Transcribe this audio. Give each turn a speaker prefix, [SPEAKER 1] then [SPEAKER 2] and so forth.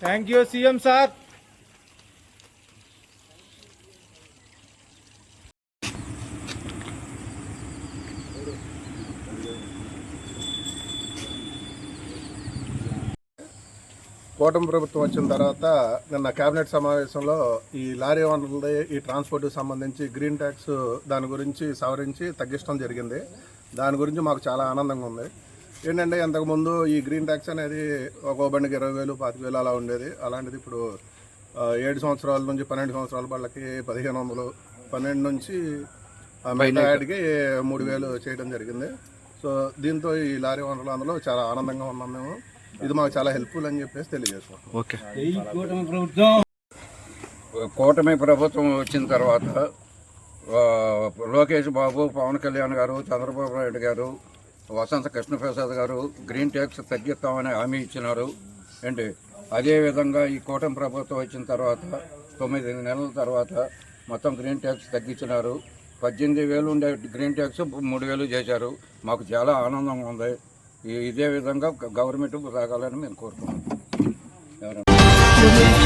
[SPEAKER 1] Thank you, CM, sir.
[SPEAKER 2] కూటమి ప్రభుత్వం వచ్చిన తర్వాత నిన్న కేబినెట్ సమావేశంలో ఈ లారీ ఓనర్లది ఈ ట్రాన్స్పోర్ట్కి సంబంధించి గ్రీన్ ట్యాక్స్ దాని గురించి సవరించి తగ్గించడం జరిగింది. దాని గురించి మాకు చాలా ఆనందంగా ఉంది. ఏంటంటే ఇంతకుముందు ఈ గ్రీన్ ట్యాక్స్ అనేది ఒక బండికి ఇరవై వేలు పాతిక వేలు అలా ఉండేది. అలాంటిది ఇప్పుడు ఏడు సంవత్సరాల నుంచి పన్నెండు సంవత్సరాల వాళ్ళకి పదిహేను వందలు పన్నెండు నుంచి యాడ్కి మూడు వేలు చేయడం జరిగింది. సో దీంతో ఈ లారీ ఓనర్లు అందులో చాలా ఆనందంగా ఉన్నాం మేము. ఇది మాకు చాలా హెల్ప్ఫుల్ అని చెప్పేసి తెలియజేస్తాం
[SPEAKER 1] ఓకే.
[SPEAKER 3] కూటమి ప్రభుత్వం వచ్చిన తర్వాత లోకేష్ బాబు పవన్ కళ్యాణ్ గారు చంద్రబాబు నాయుడు గారు వసంత కృష్ణప్రసాద్ గారు గ్రీన్ ట్యాక్స్ తగ్గిస్తామని హామీ ఇచ్చినారు. ఏంటి అదేవిధంగా ఈ కూటమి ప్రభుత్వం వచ్చిన తర్వాత తొమ్మిది నెలల తర్వాత మొత్తం గ్రీన్ ట్యాక్స్ తగ్గించినారు. పద్దెనిమిది వేలు ఉండే గ్రీన్ ట్యాక్స్ మూడు వేలు చేశారు. మాకు చాలా ఆనందంగా ఉంది. ఇదే విధంగా గవర్నమెంట్ సాగాలని మేము కోరుకుంటున్నాం ఎవరైనా